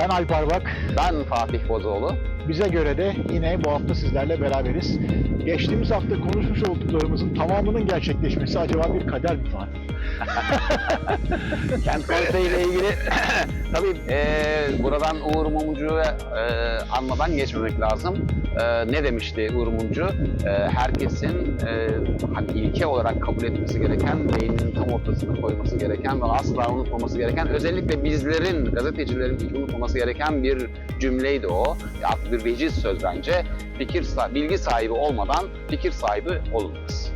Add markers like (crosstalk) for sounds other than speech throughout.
Ben Alp Arbak. Ben Fatih Bozoğlu. Bize göre de yine bu hafta sizlerle beraberiz. Geçtiğimiz hafta konuşmuş olduklarımızın tamamının gerçekleşmesi acaba bir kader mi var? (laughs) Kent Konseyi ile ilgili (clears throat) tabii e, buradan Uğur Mumcu'yu e, anmadan geçmemek lazım. E, ne demişti Uğur? E, herkesin e, hani ilke olarak kabul etmesi gereken, beyninin tam ortasına koyması gereken ve asla unutmaması gereken, özellikle bizlerin, gazetecilerin hiç unutmaması gereken bir cümleydi o. Artık bir veciz söz bence. Fikir, bilgi sahibi olmadan fikir sahibi olunmaz.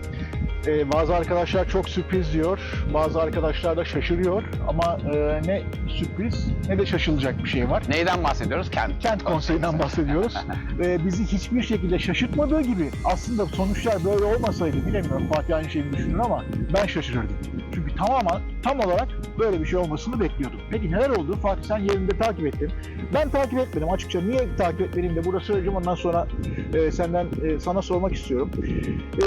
Ee, bazı arkadaşlar çok sürpriz diyor, bazı arkadaşlar da şaşırıyor ama e, ne sürpriz ne de şaşılacak bir şey var. Neyden bahsediyoruz? Kent. Kent Konseyi'nden bahsediyoruz. Ve (laughs) bizi hiçbir şekilde şaşırtmadığı gibi aslında sonuçlar böyle olmasaydı bilemiyorum Fatih aynı şeyi düşünür ama ben şaşırırdım. Çünkü tamamen tam olarak böyle bir şey olmasını bekliyordum. Peki neler oldu? Fatih sen yerinde takip ettin. Ben takip etmedim açıkça. Niye takip etmediğimi de burada söyleyeceğim. Ondan sonra e, senden e, sana sormak istiyorum. E,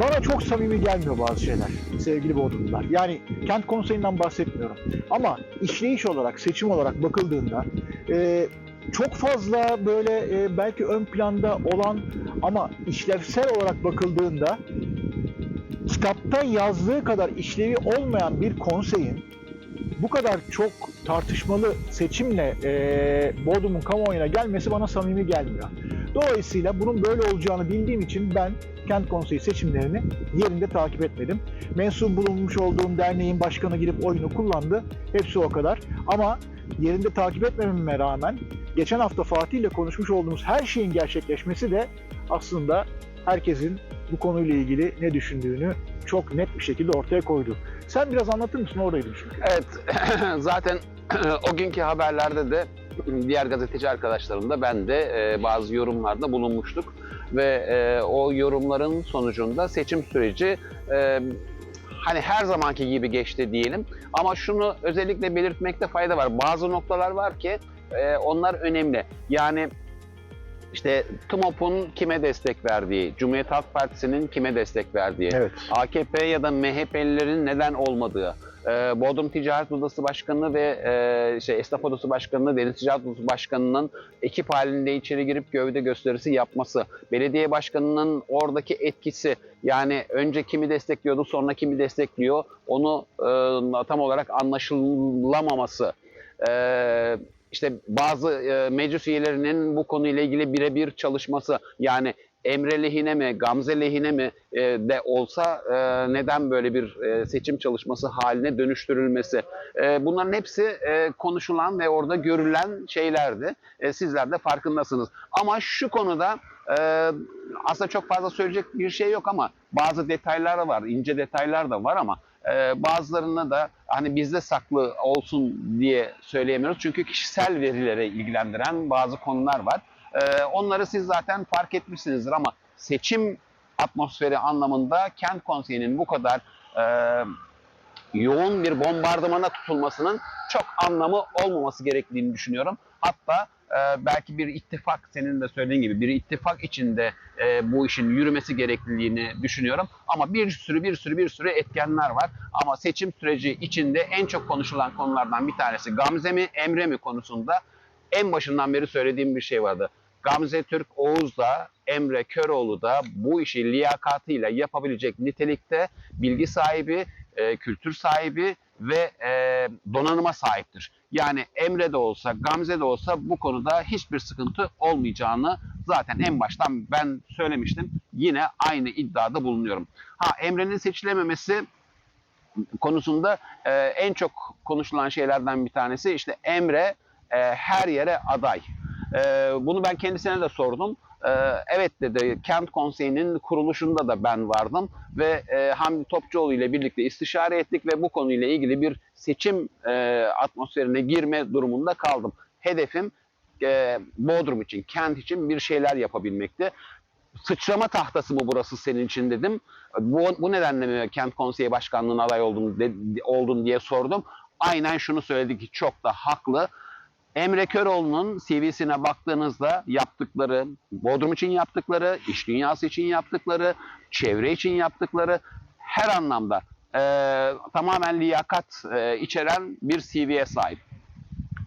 bana çok samimi gelmiyor bazı şeyler sevgili Bodrumlular. Yani kent konseyinden bahsetmiyorum. Ama işleyiş olarak, seçim olarak bakıldığında e, çok fazla böyle e, belki ön planda olan ama işlevsel olarak bakıldığında kitapta yazdığı kadar işlevi olmayan bir konseyin bu kadar çok tartışmalı seçimle e, Bodrum'un kamuoyuna gelmesi bana samimi gelmiyor. Dolayısıyla bunun böyle olacağını bildiğim için ben kent konseyi seçimlerini yerinde takip etmedim. Mensup bulunmuş olduğum derneğin başkanı girip oyunu kullandı. Hepsi o kadar. Ama yerinde takip etmememe rağmen geçen hafta Fatih ile konuşmuş olduğumuz her şeyin gerçekleşmesi de aslında herkesin bu konuyla ilgili ne düşündüğünü çok net bir şekilde ortaya koydu. Sen biraz anlatır mısın? Oradaydın çünkü. Evet, (clears throat) zaten (clears throat) o günkü haberlerde de diğer gazeteci arkadaşlarım da ben de e, bazı yorumlarda bulunmuştuk ve e, o yorumların sonucunda seçim süreci e, hani her zamanki gibi geçti diyelim ama şunu özellikle belirtmekte fayda var. Bazı noktalar var ki e, onlar önemli. Yani işte TMOP'un kime destek verdiği, Cumhuriyet Halk Partisi'nin kime destek verdiği, Evet. AKP ya da MHP'lilerin neden olmadığı, e, Bodrum Ticaret Odası Başkanı ve e, şey Esnaf Odası Başkanı, Deniz Ticaret Odası Başkanı'nın ekip halinde içeri girip gövde gösterisi yapması, belediye başkanının oradaki etkisi, yani önce kimi destekliyordu, sonra kimi destekliyor, onu e, tam olarak anlaşılamaması, e, işte bazı e, meclis üyelerinin bu konuyla ilgili birebir çalışması, yani Emre lehine mi, Gamze lehine mi e, de olsa e, neden böyle bir e, seçim çalışması haline dönüştürülmesi. E, bunların hepsi e, konuşulan ve orada görülen şeylerdi. E, sizler de farkındasınız. Ama şu konuda e, aslında çok fazla söyleyecek bir şey yok ama bazı detaylar var, ince detaylar da var ama e, bazılarını da hani bizde saklı olsun diye söyleyemiyoruz. Çünkü kişisel verilere ilgilendiren bazı konular var. Ee, onları siz zaten fark etmişsinizdir ama seçim atmosferi anlamında kent konseyinin bu kadar e, yoğun bir bombardımana tutulmasının çok anlamı olmaması gerektiğini düşünüyorum. Hatta e, belki bir ittifak, senin de söylediğin gibi bir ittifak içinde e, bu işin yürümesi gerekliliğini düşünüyorum. Ama bir sürü bir sürü bir sürü etkenler var. Ama seçim süreci içinde en çok konuşulan konulardan bir tanesi Gamze mi, Emre mi konusunda en başından beri söylediğim bir şey vardı. Gamze Türk Oğuz da Emre Köroğlu da bu işi liyakatıyla yapabilecek nitelikte bilgi sahibi, e, kültür sahibi ve e, donanıma sahiptir. Yani Emre de olsa, Gamze de olsa bu konuda hiçbir sıkıntı olmayacağını zaten en baştan ben söylemiştim. Yine aynı iddiada bulunuyorum. Ha Emre'nin seçilememesi konusunda e, en çok konuşulan şeylerden bir tanesi işte Emre e, her yere aday. E, bunu ben kendisine de sordum. E, evet dedi, kent konseyinin kuruluşunda da ben vardım ve e, Hamdi Topçuoğlu ile birlikte istişare ettik ve bu konuyla ilgili bir seçim e, atmosferine girme durumunda kaldım. Hedefim e, Bodrum için, kent için bir şeyler yapabilmekti. Sıçrama tahtası mı burası senin için dedim. Bu, bu nedenle mi kent konseyi başkanlığına aday oldun, de, oldun diye sordum. Aynen şunu söyledi ki çok da haklı. Emre Köroğlu'nun CV'sine baktığınızda yaptıkları, Bodrum için yaptıkları, iş dünyası için yaptıkları, çevre için yaptıkları her anlamda e, tamamen liyakat e, içeren bir CV'ye sahip.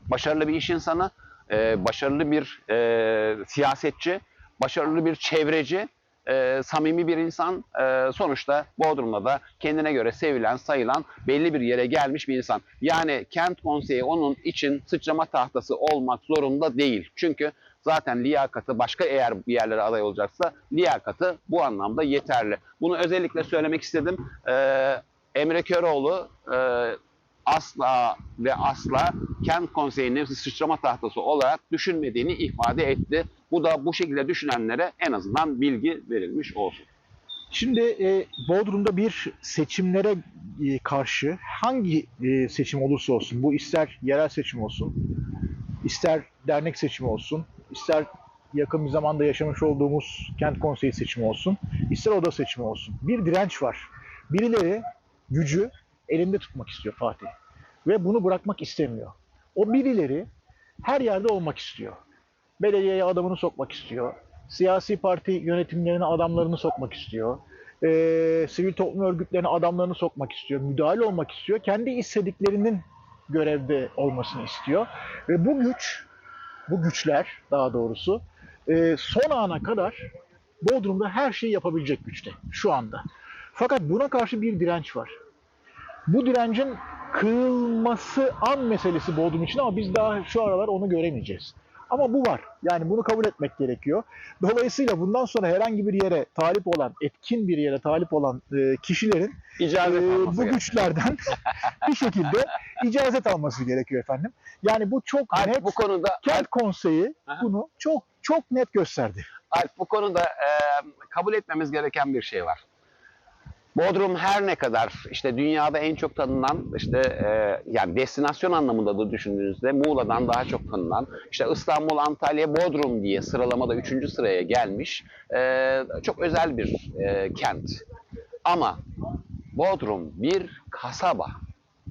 başarılı bir iş insanı, e, başarılı bir e, siyasetçi, başarılı bir çevreci, e, samimi bir insan. E, sonuçta Bodrum'da da kendine göre sevilen, sayılan belli bir yere gelmiş bir insan. Yani kent konseyi onun için sıçrama tahtası olmak zorunda değil. Çünkü zaten liyakatı başka eğer bir yerlere aday olacaksa liyakatı bu anlamda yeterli. Bunu özellikle söylemek istedim. E, Emre Köroğlu e, asla ve asla kent konseyinin sıçrama tahtası olarak düşünmediğini ifade etti. Bu da bu şekilde düşünenlere en azından bilgi verilmiş olsun. Şimdi e, Bodrum'da bir seçimlere e, karşı hangi e, seçim olursa olsun, bu ister yerel seçim olsun, ister dernek seçimi olsun, ister yakın bir zamanda yaşamış olduğumuz kent konseyi seçimi olsun, ister oda seçimi olsun. Bir direnç var. Birileri gücü elinde tutmak istiyor Fatih. Ve bunu bırakmak istemiyor. O birileri her yerde olmak istiyor. Belediyeye adamını sokmak istiyor. Siyasi parti yönetimlerine adamlarını sokmak istiyor. Ee, sivil toplum örgütlerine adamlarını sokmak istiyor. Müdahale olmak istiyor. Kendi istediklerinin görevde olmasını istiyor. Ve bu güç, bu güçler daha doğrusu e, son ana kadar Bodrum'da her şeyi yapabilecek güçte şu anda. Fakat buna karşı bir direnç var. Bu direncin kırılması an meselesi Bodrum için ama biz daha şu aralar onu göremeyeceğiz. Ama bu var. Yani bunu kabul etmek gerekiyor. Dolayısıyla bundan sonra herhangi bir yere talip olan, etkin bir yere talip olan e, kişilerin İcazet e, bu güçlerden (laughs) bir şekilde icazet alması gerekiyor efendim. Yani bu çok Alp net. bu konuda Kent konseyi Aha. bunu çok çok net gösterdi. Alp bu konuda e, kabul etmemiz gereken bir şey var. Bodrum her ne kadar işte dünyada en çok tanınan işte e, yani destinasyon anlamında da düşündüğünüzde Muğla'dan daha çok tanınan işte İstanbul, Antalya, Bodrum diye sıralamada 3. sıraya gelmiş e, çok özel bir e, kent. Ama Bodrum bir kasaba.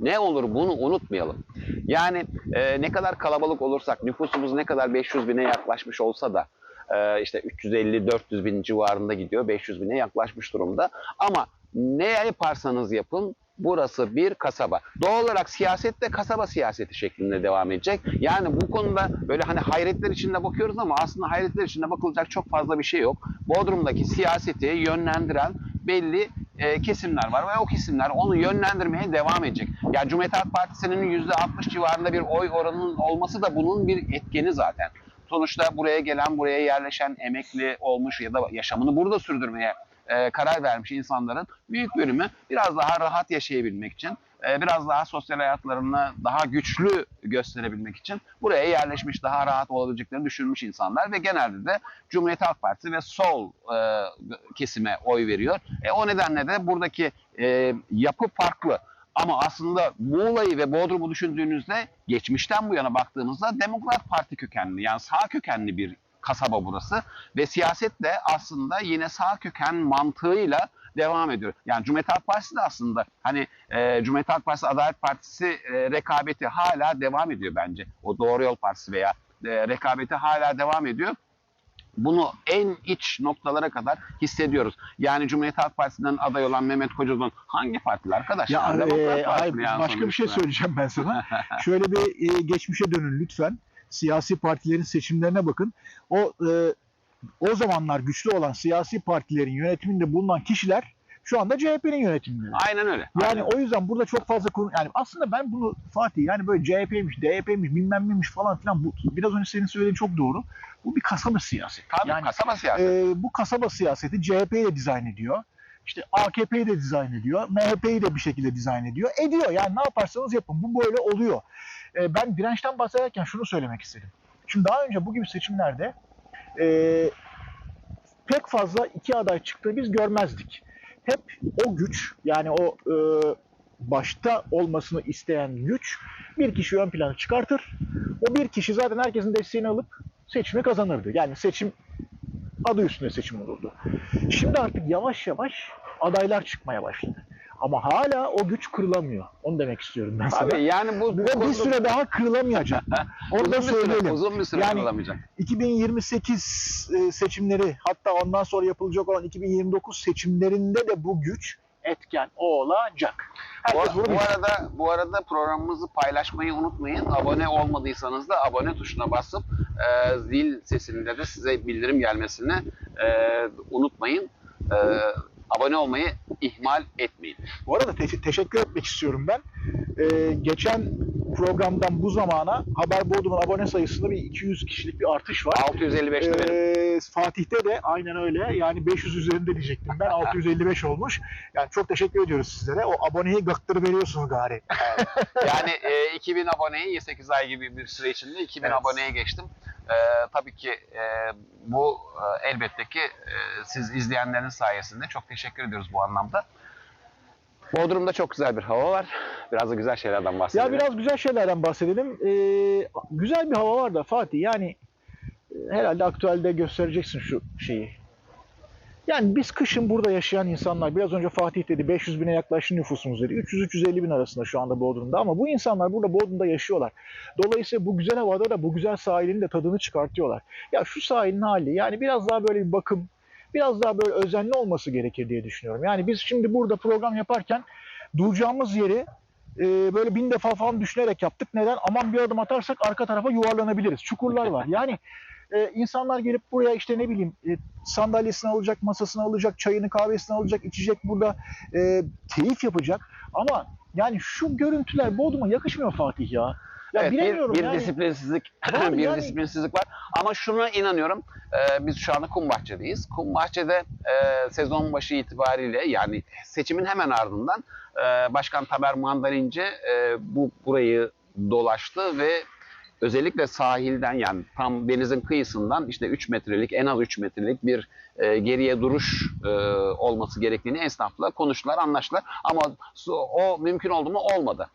Ne olur bunu unutmayalım. Yani e, ne kadar kalabalık olursak, nüfusumuz ne kadar 500 bine yaklaşmış olsa da e, işte 350-400 bin civarında gidiyor, 500 bine yaklaşmış durumda. Ama ne yaparsanız yapın burası bir kasaba. Doğal olarak siyaset de kasaba siyaseti şeklinde devam edecek. Yani bu konuda böyle hani hayretler içinde bakıyoruz ama aslında hayretler içinde bakılacak çok fazla bir şey yok. Bodrum'daki siyaseti yönlendiren belli e, kesimler var ve o kesimler onu yönlendirmeye devam edecek. Yani Cumhuriyet Halk Partisi'nin %60 civarında bir oy oranının olması da bunun bir etkeni zaten. Sonuçta buraya gelen, buraya yerleşen, emekli olmuş ya da yaşamını burada sürdürmeye e, karar vermiş insanların büyük bölümü biraz daha rahat yaşayabilmek için, e, biraz daha sosyal hayatlarını daha güçlü gösterebilmek için buraya yerleşmiş, daha rahat olabileceklerini düşünmüş insanlar ve genelde de Cumhuriyet Halk Partisi ve sol e, kesime oy veriyor. E, o nedenle de buradaki e, yapı farklı. Ama aslında Muğla'yı ve Bodrum'u düşündüğünüzde geçmişten bu yana baktığımızda Demokrat Parti kökenli yani sağ kökenli bir kasaba burası ve siyaset de aslında yine sağ köken mantığıyla devam ediyor. Yani Cumhuriyet Halk Partisi de aslında hani e, Cumhuriyet Halk Partisi Adalet Partisi e, rekabeti hala devam ediyor bence. O Doğru Yol Partisi veya e, rekabeti hala devam ediyor. Bunu en iç noktalara kadar hissediyoruz. Yani Cumhuriyet Halk Partisi'nden aday olan Mehmet Kocaman hangi partili arkadaş? Ya Yani e, hayır, başka bir şey söyleyeceğim ben sana. (laughs) Şöyle bir e, geçmişe dönün lütfen. Siyasi partilerin seçimlerine bakın. O e, o zamanlar güçlü olan siyasi partilerin yönetiminde bulunan kişiler şu anda CHP'nin yönetiminde. Aynen öyle. Yani Aynen. o yüzden burada çok fazla konu yani aslında ben bunu Fatih yani böyle CHP'ymiş, DYP'ymiş, bilmem neymiş falan filan bu biraz önce senin söylediğin çok doğru. Bu bir kasaba siyaseti. Tabii yani kasaba siyaseti. e, bu kasaba siyaseti CHP'yi de dizayn ediyor. İşte AKP'yi de dizayn ediyor. MHP'yi de bir şekilde dizayn ediyor. Ediyor yani ne yaparsanız yapın. Bu böyle oluyor. E, ben dirençten bahsederken şunu söylemek istedim. Şimdi daha önce bu gibi seçimlerde e, pek fazla iki aday çıktığı biz görmezdik. Hep o güç yani o e, başta olmasını isteyen güç bir kişi ön plana çıkartır. O bir kişi zaten herkesin desteğini alıp seçimi kazanırdı. Yani seçim adı üstünde seçim olurdu. Şimdi artık yavaş yavaş adaylar çıkmaya başladı. Ama hala o güç kırılamıyor. Onu demek istiyorum ben sana. Tabii yani bu, bu Ve bir süre daha kırılamayacak. (laughs) Onu da söyleyelim. uzun bir süre Yani- olamayacak. 2028 e, seçimleri hatta ondan sonra yapılacak olan 2029 seçimlerinde de bu güç etken olacak. Herkes Bu, bu arada bu arada programımızı paylaşmayı unutmayın. Abone olmadıysanız da abone tuşuna basıp e, zil sesinde de size bildirim gelmesini e, unutmayın. E, abone olmayı ihmal etmeyin. Bu arada te- teşekkür etmek istiyorum ben. Ee, geçen programdan bu zamana Haber Bodrum'un abone sayısında bir 200 kişilik bir artış var. 655'te benim. Ee, Fatih'te de aynen öyle. Yani 500 üzerinde diyecektim ben. (laughs) 655 olmuş. Yani çok teşekkür ediyoruz sizlere. O aboneyi gıktır veriyorsunuz gari. Yani e, 2000 aboneyi 8 ay gibi bir süre içinde 2000 Evet. aboneye geçtim. E, tabii ki e, bu e, elbette ki e, siz izleyenlerin sayesinde çok teşekkür ediyoruz bu anlamda. Bodrum'da çok güzel bir hava var. Biraz da güzel şeylerden bahsedelim. Ya biraz güzel şeylerden bahsedelim. Ee, güzel bir hava var da Fatih. Yani e, herhalde aktüelde göstereceksin şu şeyi. Yani biz kışın burada yaşayan insanlar, biraz önce Fatih dedi 500 bine yaklaştı nüfusumuz dedi. 300-350 bin arasında şu anda Bodrum'da ama bu insanlar burada Bodrum'da yaşıyorlar. Dolayısıyla bu güzel havada da bu güzel sahilin de tadını çıkartıyorlar. Ya şu sahilin hali yani biraz daha böyle bir bakım, biraz daha böyle özenli olması gerekir diye düşünüyorum. Yani biz şimdi burada program yaparken duracağımız yeri e, böyle bin defa falan düşünerek yaptık. Neden? Aman bir adım atarsak arka tarafa yuvarlanabiliriz. Çukurlar var. Yani e, insanlar gelip buraya işte ne bileyim e, sandalyesini alacak, masasını alacak, çayını kahvesini alacak, içecek burada e, keyif yapacak. Ama yani şu görüntüler Bodrum'a yakışmıyor Fatih ya. Ya evet, bir, bilemiyorum bir yani. disiplinsizlik, (laughs) Var (laughs) bir yani. disiplinsizlik var. Ama şuna inanıyorum, e, biz şu anda Kumbahçe'deyiz. Kumbahçe'de e, sezon başı itibariyle yani seçimin hemen ardından e, Başkan Taber Mandalince e, bu burayı dolaştı ve özellikle sahilden yani tam denizin kıyısından işte 3 metrelik en az 3 metrelik bir e, geriye duruş e, olması gerektiğini esnafla konuştular, anlaştılar. Ama o mümkün oldu mu? Olmadı.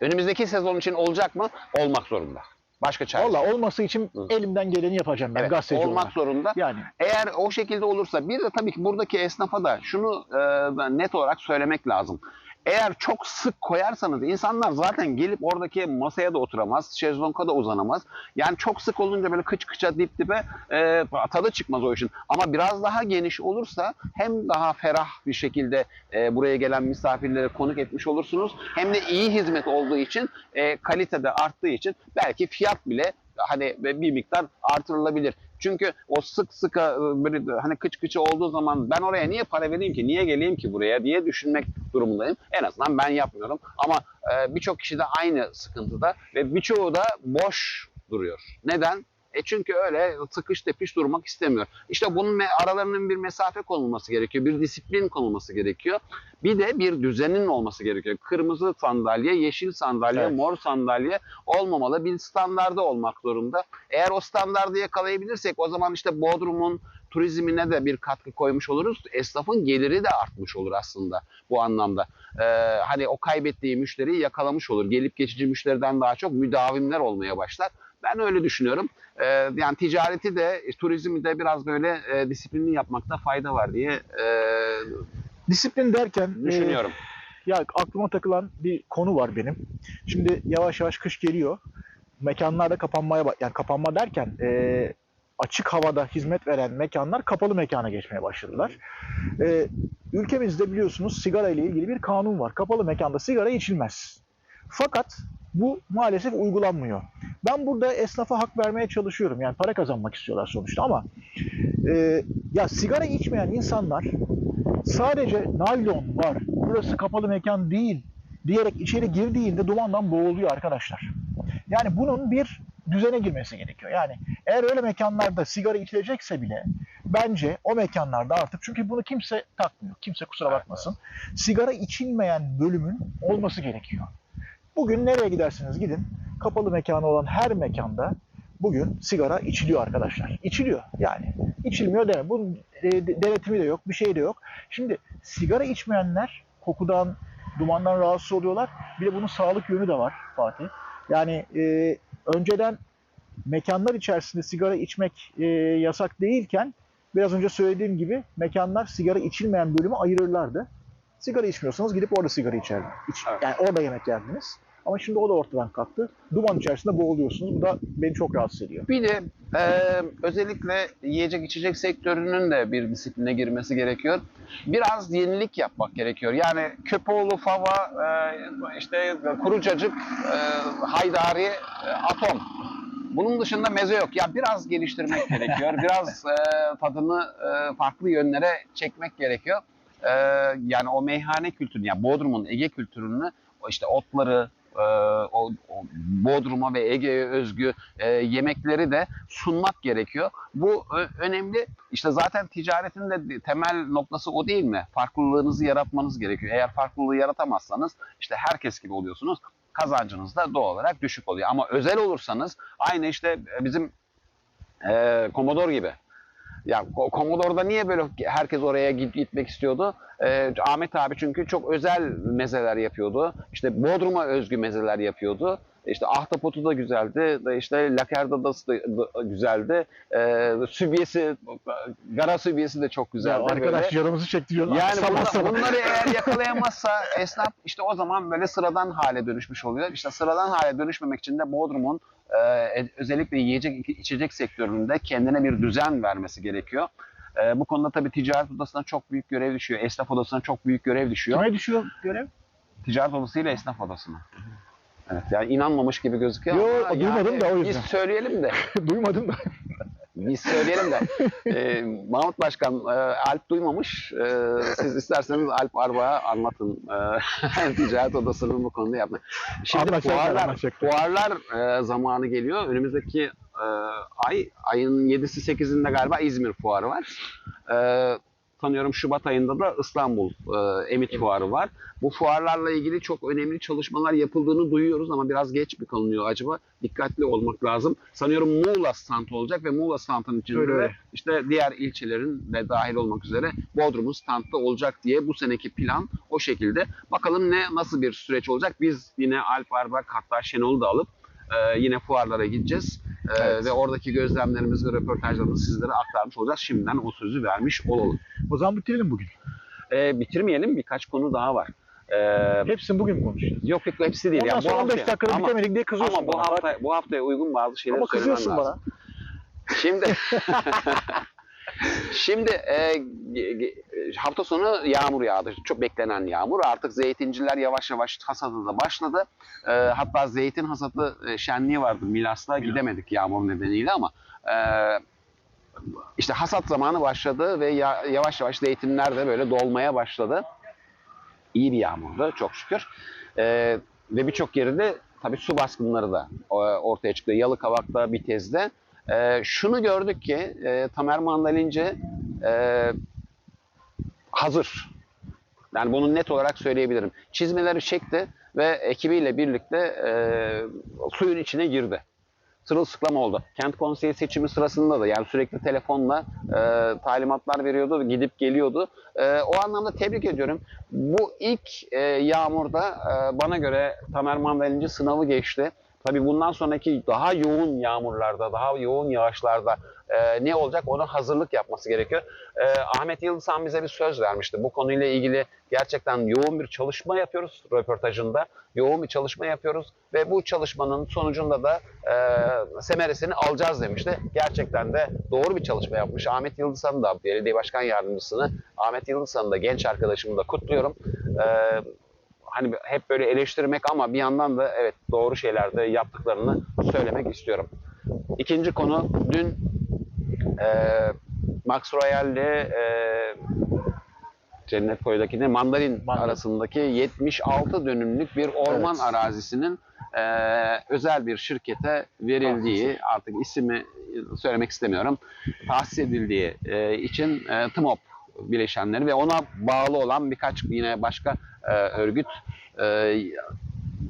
Önümüzdeki sezon için olacak mı? Olmak zorunda. Başka çare. Valla olması için Hı. elimden geleni yapacağım ben Evet, gazeteci olmak olarak. zorunda. Yani Eğer o şekilde olursa bir de tabii ki buradaki esnafa da şunu e, net olarak söylemek lazım. Eğer çok sık koyarsanız insanlar zaten gelip oradaki masaya da oturamaz, şezlonga da uzanamaz. Yani çok sık olunca böyle kıç kıça dip dibe e, tadı çıkmaz o işin. Ama biraz daha geniş olursa hem daha ferah bir şekilde e, buraya gelen misafirlere konuk etmiş olursunuz. Hem de iyi hizmet olduğu için, e, kalite de arttığı için belki fiyat bile hani bir miktar artırılabilir. Çünkü o sık sık böyle hani kıç kıçı olduğu zaman ben oraya niye para vereyim ki, niye geleyim ki buraya diye düşünmek durumundayım. En azından ben yapmıyorum. Ama e, birçok kişi de aynı sıkıntıda ve birçoğu da boş duruyor. Neden? E çünkü öyle tıkış tepiş durmak istemiyor. İşte bunun aralarının bir mesafe konulması gerekiyor. Bir disiplin konulması gerekiyor. Bir de bir düzenin olması gerekiyor. Kırmızı sandalye, yeşil sandalye, Evet. mor sandalye olmamalı. Bir standarda olmak zorunda. Eğer o standardı yakalayabilirsek o zaman işte Bodrum'un turizmine de bir katkı koymuş oluruz. Esnafın geliri de artmış olur aslında bu anlamda. Ee, hani o kaybettiği müşteriyi yakalamış olur. Gelip geçici müşteriden daha çok müdavimler olmaya başlar. Ben öyle düşünüyorum. Ee, yani ticareti de, turizmi de biraz böyle e, disiplinli yapmakta fayda var diye e, disiplin derken e, düşünüyorum. Ya aklıma takılan bir konu var benim. Şimdi yavaş yavaş kış geliyor. Mekanlarda kapanmaya bak yani kapanma derken e, açık havada hizmet veren mekanlar kapalı mekana geçmeye başladılar. E, ülkemizde biliyorsunuz sigara ile ilgili bir kanun var. Kapalı mekanda sigara içilmez. Fakat bu maalesef uygulanmıyor. Ben burada esnafa hak vermeye çalışıyorum. Yani para kazanmak istiyorlar sonuçta ama e, ya sigara içmeyen insanlar sadece naylon var, burası kapalı mekan değil diyerek içeri girdiğinde dumandan boğuluyor arkadaşlar. Yani bunun bir düzene girmesi gerekiyor. Yani eğer öyle mekanlarda sigara içilecekse bile bence o mekanlarda artık çünkü bunu kimse takmıyor. Kimse kusura bakmasın. Sigara içilmeyen bölümün olması gerekiyor. Bugün nereye gidersiniz gidin kapalı mekanı olan her mekanda bugün sigara içiliyor arkadaşlar. İçiliyor yani. İçilmiyor deme. Bunun e, de- denetimi de yok, bir şey de yok. Şimdi sigara içmeyenler kokudan, dumandan rahatsız oluyorlar. Bir de bunun sağlık yönü de var Fatih. Yani e, önceden mekanlar içerisinde sigara içmek e, yasak değilken biraz önce söylediğim gibi mekanlar sigara içilmeyen bölümü ayırırlardı. Sigara içmiyorsanız gidip orada sigara içerdiniz. İç- Evet. Yani orada yemek yerdiniz. Ama şimdi o da ortadan kalktı. Duman içerisinde boğuluyorsunuz. Bu da beni çok rahatsız ediyor. Bir de e, özellikle yiyecek içecek sektörünün de bir disipline girmesi gerekiyor. Biraz yenilik yapmak gerekiyor. Yani Köpoğlu, Fava, e, işte Kurucacık, e, Haydari, e, Atom. Bunun dışında meze yok. Ya biraz geliştirmek (laughs) gerekiyor. Biraz e, tadını e, farklı yönlere çekmek gerekiyor. E, yani o meyhane kültürünü, yani Bodrum'un Ege kültürünü, işte otları, e, o, o Bodrum'a ve Ege'ye özgü e, yemekleri de sunmak gerekiyor. Bu ö- önemli. İşte zaten ticaretin de temel noktası o değil mi? Farklılığınızı yaratmanız gerekiyor. Eğer farklılığı yaratamazsanız işte herkes gibi oluyorsunuz. Kazancınız da doğal olarak düşük oluyor. Ama özel olursanız aynı işte bizim e, Commodore gibi. Ya Ko- Commodore'da niye böyle herkes oraya git, gitmek istiyordu? Ee, Ahmet abi çünkü çok özel mezeler yapıyordu. İşte Bodrum'a özgü mezeler yapıyordu. İşte ahtapotu da güzeldi. da İşte lakerdadası da, güzeldi. Ee, sübiyesi, gara sübiyesi de çok Ya güzeldi. arkadaş böyle. canımızı çekti. Yani Sabah sabah. bunları (laughs) eğer yakalayamazsa esnaf işte o zaman böyle sıradan hale dönüşmüş oluyor. İşte sıradan hale dönüşmemek için de Bodrum'un e, özellikle yiyecek içecek sektöründe kendine bir düzen vermesi gerekiyor. E, bu konuda tabii ticaret odasına çok büyük görev düşüyor. Esnaf odasına çok büyük görev düşüyor. Kime düşüyor görev? Ticaret odasıyla esnaf odasına. Evet yani inanmamış gibi gözüküyor Yo, ama duymadım yani da o biz yüzden. söyleyelim de (laughs) Duymadım da. biz söyleyelim de e, Mahmut Başkan e, Alp duymamış. E, siz isterseniz Alp Arba'ya anlatın e, (laughs) ticaret odasının bu konuda yapmayı. Şimdi Anlaşacaklar, fuarlar, anlaşacaklar. fuarlar e, zamanı geliyor. Önümüzdeki e, ay, ayın 7'si 8'inde galiba İzmir fuarı var. E, sanıyorum Şubat ayında da İstanbul e, Emit Fuarı var. Bu fuarlarla ilgili çok önemli çalışmalar yapıldığını duyuyoruz ama biraz geç mi kalınıyor acaba? Dikkatli olmak lazım. Sanıyorum Muğla stand olacak ve Muğla standın içinde Öyle de işte diğer ilçelerin de dahil olmak üzere Bodrum'un standta olacak diye bu seneki plan o şekilde. Bakalım ne nasıl bir süreç olacak? Biz yine Alp Arbak hatta Şenol'u da alıp e, yine fuarlara gideceğiz. E, Evet. Ve oradaki gözlemlerimizi ve röportajlarımızı sizlere aktarmış olacağız. Şimdiden o sözü vermiş olalım. O zaman bitirelim bugün. E, bitirmeyelim birkaç konu daha var. E, Hepsini bugün konuşacağız. yok yok hepsi değil. Ondan Yani sonra 15 haftaya- dakikada ama, bitemedik diye kızıyorsun ama bu bana. hafta bu haftaya uygun bazı şeyler Ama söylemem kızıyorsun lazım. bana. Şimdi (laughs) (laughs) Şimdi e, hafta sonu yağmur yağdı. Çok beklenen yağmur. Artık zeytinciler yavaş yavaş hasadı da başladı. E, hatta zeytin hasadı e, şenliği vardı Milas'ta. Gidemedik yağmur nedeniyle ama e, işte hasat zamanı başladı ve ya- yavaş yavaş zeytinler de böyle dolmaya başladı. İyi bir yağmurdu çok şükür. E, ve birçok yerinde tabii su baskınları da e, ortaya çıktı. Yalıkavak'ta, Bitez'de. E, şunu gördük ki e, Tamer Mandalince e, hazır. Yani bunu net olarak söyleyebilirim. Çizmeleri çekti ve ekibiyle birlikte e, suyun içine girdi. Sırılsıklam oldu. Kent konseyi seçimi sırasında da yani sürekli telefonla e, talimatlar veriyordu ve gidip geliyordu. E, o anlamda tebrik ediyorum. Bu ilk e, yağmurda e, bana göre Tamer Mandalinci sınavı geçti. Tabii bundan sonraki daha yoğun yağmurlarda, daha yoğun yağışlarda e, ne olacak ona hazırlık yapması gerekiyor. E, Ahmet Yıldızhan bize bir söz vermişti. Bu konuyla ilgili gerçekten yoğun bir çalışma yapıyoruz röportajında. Yoğun bir çalışma yapıyoruz ve bu çalışmanın sonucunda da e, semeresini alacağız demişti. Gerçekten de doğru bir çalışma yapmış. Ahmet Yıldızhan'ı da belediye başkan yardımcısını, Ahmet Yıldızhan'ı da genç arkadaşımı da kutluyorum. E, hani hep böyle eleştirmek ama bir yandan da evet doğru şeyler de yaptıklarını söylemek istiyorum. İkinci konu dün e, Max Royal'le e, Cennet Koy'dakine Mandalin, Mandalin. arasındaki 76 dönümlük bir orman Evet. arazisinin e, özel bir şirkete verildiği artık ismi söylemek istemiyorum tahsis edildiği e, için e, TMOP bileşenleri ve ona bağlı olan birkaç yine başka e, örgüt e,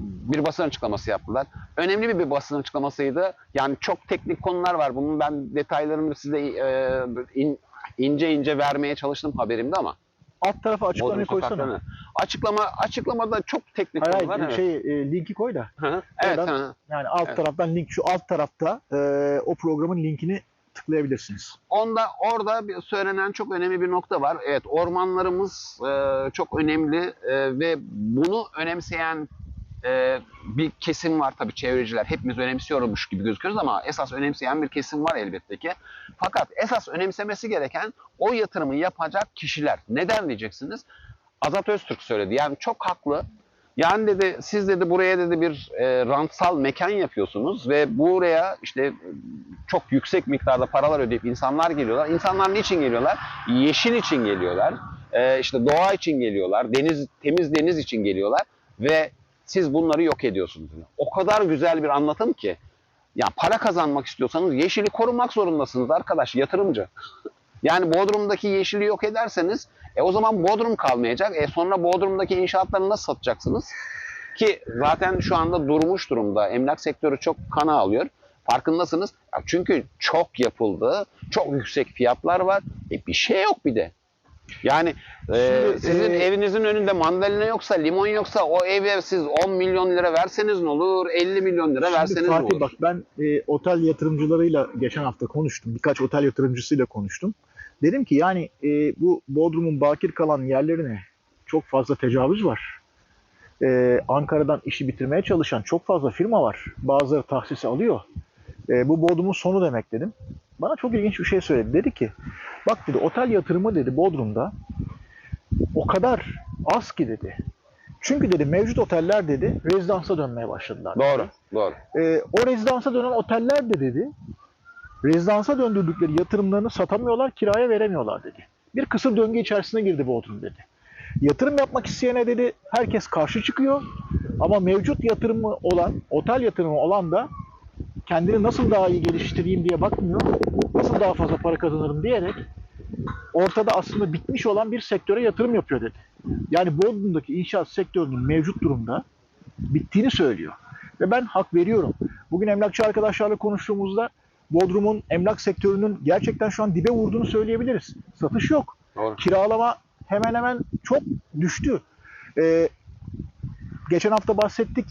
bir basın açıklaması yaptılar. Önemli bir, bir basın açıklamasıydı. Yani çok teknik konular var. Bunun ben detaylarını size e, in- ince ince vermeye çalıştım haberimde ama. Alt tarafa açıklamayı koysana. Açıklama açıklamada çok teknik Hayır, konular. hayır şey e, linki koy da. Hı hı. evet. oradan- hı. Yani alt Evet. taraftan link şu alt tarafta e, o programın linkini tıklayabilirsiniz. Onda orada bir söylenen çok önemli bir nokta var. Evet ormanlarımız e, çok önemli e, ve bunu önemseyen e, bir kesim var tabii çevreciler. Hepimiz önemsiyormuş gibi gözüküyoruz ama esas önemseyen bir kesim var elbette ki. Fakat esas önemsemesi gereken o yatırımı yapacak kişiler. Neden diyeceksiniz? Azat Öztürk söyledi. Yani çok haklı. Yani dedi siz dedi buraya dedi bir e, rantsal mekan yapıyorsunuz ve buraya işte çok yüksek miktarda paralar ödeyip insanlar geliyorlar. İnsanlar niçin geliyorlar? Yeşil için geliyorlar. E, işte doğa için geliyorlar. Deniz temiz deniz için geliyorlar ve siz bunları yok ediyorsunuz. O kadar güzel bir anlatım ki. Ya para kazanmak istiyorsanız yeşili korumak zorundasınız arkadaş, yatırımcı. (laughs) Yani Bodrum'daki yeşili yok ederseniz e o zaman Bodrum kalmayacak. E sonra Bodrum'daki inşaatları nasıl satacaksınız? Ki zaten şu anda durmuş durumda. Emlak sektörü çok kana alıyor. Farkındasınız. Ya Çünkü çok yapıldı. Çok yüksek fiyatlar var. E bir şey yok bir de. Yani e, Şimdi, sizin e, evinizin önünde mandalina yoksa, limon yoksa o eve siz 10 milyon lira verseniz ne olur? 50 milyon lira verseniz ne Fatih olur? bak ben e, otel yatırımcılarıyla geçen hafta konuştum. Birkaç otel yatırımcısıyla konuştum. Dedim ki yani e, bu Bodrum'un bakir kalan yerlerine çok fazla tecavüz var. E, Ankara'dan işi bitirmeye çalışan çok fazla firma var. Bazıları tahsisi alıyor. E, bu Bodrum'un sonu demek dedim. Bana çok ilginç bir şey söyledi. Dedi ki bak dedi otel yatırımı dedi Bodrum'da o kadar az ki dedi. Çünkü dedi mevcut oteller dedi rezidansa dönmeye başladılar. Doğru, doğru. Ee, o rezidansa dönen oteller de dedi rezidansa döndürdükleri yatırımlarını satamıyorlar, kiraya veremiyorlar dedi. Bir kısır döngü içerisine girdi Bodrum dedi. Yatırım yapmak isteyene dedi herkes karşı çıkıyor ama mevcut yatırımı olan, otel yatırımı olan da kendini nasıl daha iyi geliştireyim diye bakmıyor. Nasıl daha fazla para kazanırım diyerek ortada aslında bitmiş olan bir sektöre yatırım yapıyor dedi. Yani Bodrum'daki inşaat sektörünün mevcut durumda bittiğini söylüyor. Ve ben hak veriyorum. Bugün emlakçı arkadaşlarla konuştuğumuzda Bodrum'un emlak sektörünün gerçekten şu an dibe vurduğunu söyleyebiliriz. Satış yok. Doğru. Kiralama hemen hemen çok düştü. Ee, geçen hafta bahsettik.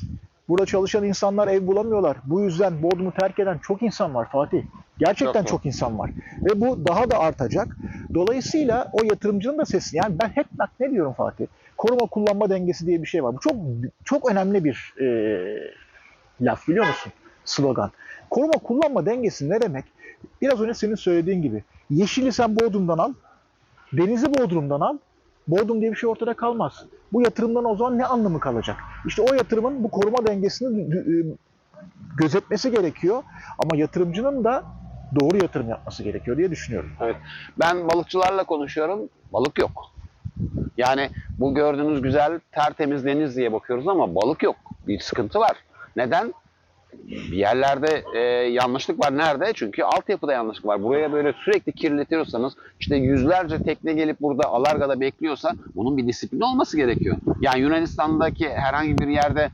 Burada çalışan insanlar ev bulamıyorlar. Bu yüzden Bodrum'u terk eden çok insan var Fatih. Gerçekten Çok çok, insan var. Ve bu daha da artacak. Dolayısıyla o yatırımcının da sesi. Yani ben hep bak ne diyorum Fatih? Koruma kullanma dengesi diye bir şey var. Bu çok çok önemli bir e, laf biliyor musun? Slogan. Koruma kullanma dengesi ne demek? Biraz önce senin söylediğin gibi. Yeşili sen Bodrum'dan al. Denizi Bodrum'dan al. Bodrum diye bir şey ortada kalmaz. Bu yatırımdan o zaman ne anlamı kalacak? İşte o yatırımın bu koruma dengesini e, gözetmesi gerekiyor. Ama yatırımcının da doğru yatırım yapması gerekiyor diye düşünüyorum. Ben balıkçılarla konuşuyorum. Balık yok. Yani bu gördüğünüz güzel tertemiz deniz diye bakıyoruz ama balık yok. Bir sıkıntı var. Neden? Bir yerlerde e, yanlışlık var. Nerede? Çünkü altyapıda yanlışlık var. Buraya böyle sürekli kirletiyorsanız işte yüzlerce tekne gelip burada Alarga'da bekliyorsa bunun bir disiplini olması gerekiyor. Yani Yunanistan'daki herhangi bir yerde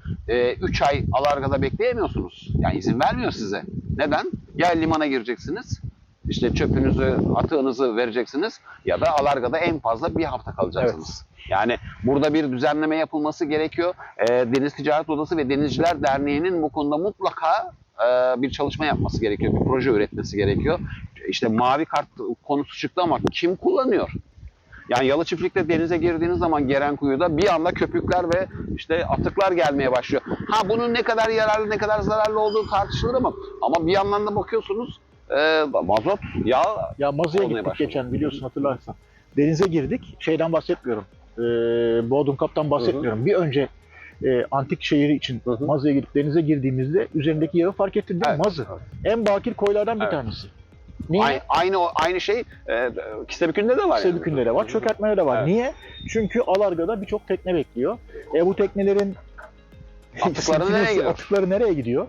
3 ay Alarga'da bekleyemiyorsunuz. Yani izin vermiyor size. Neden? Ya limana gireceksiniz işte çöpünüzü, atığınızı vereceksiniz ya da Alarga'da en fazla bir hafta kalacaksınız. Yani burada bir düzenleme yapılması gerekiyor. Ee, Deniz Ticaret Odası ve Denizciler Derneği'nin bu konuda mutlaka e, bir çalışma yapması gerekiyor, bir proje üretmesi gerekiyor. İşte mavi kart konusu çıktı ama kim kullanıyor? Yani Yalı Çiftlik'te denize girdiğiniz zaman Gerenkuyu'da bir anda köpükler ve işte atıklar gelmeye başlıyor. Ha bunun ne kadar yararlı ne kadar zararlı olduğu tartışılır ama ama bir yandan da bakıyorsunuz e, mazot, yağ Ya Mazı'ya Olmaya gittik başladı. geçen biliyorsun hatırlarsan. Denize girdik. Şeyden bahsetmiyorum. Ee, Bodrum Kap'tan bahsetmiyorum. Bir önce e, antik şehri için Hı hı. Mazı'ya gidip denize girdiğimizde üzerindeki yağı fark ettin değil mi? Evet. Mazı. En bakir koylardan bir Evet. tanesi. Niye? aynı, aynı o- aynı şey e, Kisebükü'nde de var. yani. De var, çökertmede de var. Evet. Niye? Çünkü Alarga'da birçok tekne bekliyor. E bu teknelerin Atıkları (laughs) nereye gidiyor? Atıkları nereye gidiyor?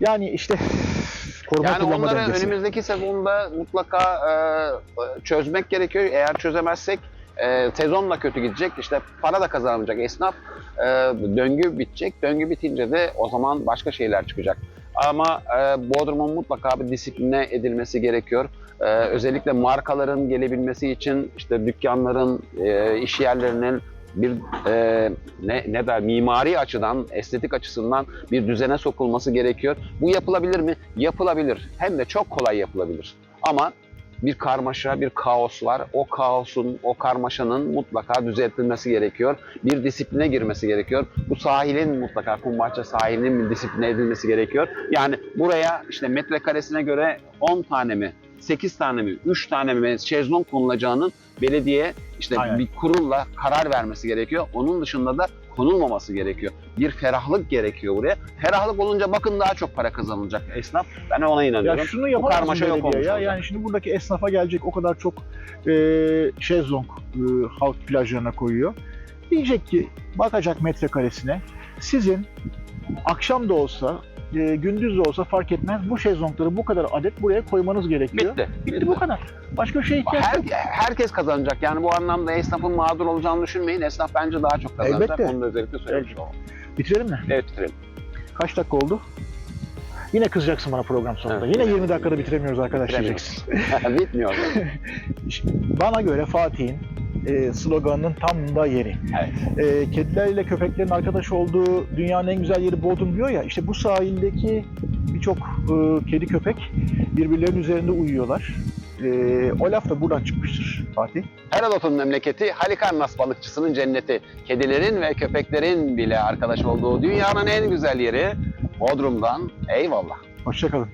Yani işte koruma Yani kullanma onları dengesi. önümüzdeki sezonda mutlaka e, çözmek gerekiyor. Eğer çözemezsek e, sezon da kötü gidecek. İşte para da kazanamayacak esnaf. E, döngü bitecek. Döngü bitince de o zaman başka şeyler çıkacak. Ama e, Bodrum'un mutlaka bir disipline edilmesi gerekiyor. E, özellikle markaların gelebilmesi için işte dükkanların, e, iş yerlerinin bir e, ne, ne der mimari açıdan, estetik açısından bir düzene sokulması gerekiyor. Bu yapılabilir mi? Yapılabilir. Hem de çok kolay yapılabilir. Ama bir karmaşa, bir kaos var. O kaosun, o karmaşanın mutlaka düzeltilmesi gerekiyor. Bir disipline girmesi gerekiyor. Bu sahilin mutlaka Kumbahçe sahilinin bir disipline edilmesi gerekiyor. Yani buraya işte metrekaresine göre 10 tane mi, 8 tane mi, 3 tane mi şezlong konulacağının belediye işte Aynen. bir kurulla karar vermesi gerekiyor. Onun dışında da konulmaması gerekiyor. Bir ferahlık gerekiyor buraya. Ferahlık olunca bakın daha çok para kazanılacak esnaf. Ben ona inanıyorum. Ya şunu yapamaz karmaşa yok olmuş ya. olacak. Yani şimdi buradaki esnafa gelecek o kadar çok e, şezlong e, halk plajlarına koyuyor. Diyecek ki bakacak metrekaresine sizin akşam da olsa e, gündüz de olsa fark etmez bu şezlongları bu kadar adet buraya koymanız gerekiyor. Bitti. Bitti bu kadar. Başka bir şeye ihtiyaç Her, yok. herkes kazanacak. Yani bu anlamda esnafın mağdur olacağını düşünmeyin. Esnaf bence daha çok kazanacak. Elbette. Onu da özellikle söylemiş olalım. Bitirelim mi? Evet bitirelim. Kaç dakika oldu? Yine kızacaksın bana program sonunda. Evet. Yine 20 dakikada bitiremiyoruz arkadaş diyeceksin. (laughs) Bitmiyor. (laughs) Bana göre Fatih'in e, sloganının tam da yeri. Evet. E, kedilerle köpeklerin arkadaş olduğu dünyanın en güzel yeri Bodrum diyor ya. İşte bu sahildeki birçok e, kedi köpek birbirlerinin üzerinde uyuyorlar. E, o laf da buradan çıkmıştır Fatih. Herodot'un memleketi Halikarnas balıkçısının cenneti. Kedilerin ve köpeklerin bile arkadaş olduğu dünyanın en güzel yeri Bodrum'dan eyvallah. Hoşçakalın.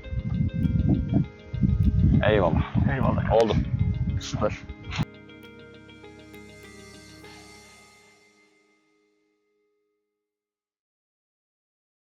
Eyvallah. Eyvallah. Oldu. Süper.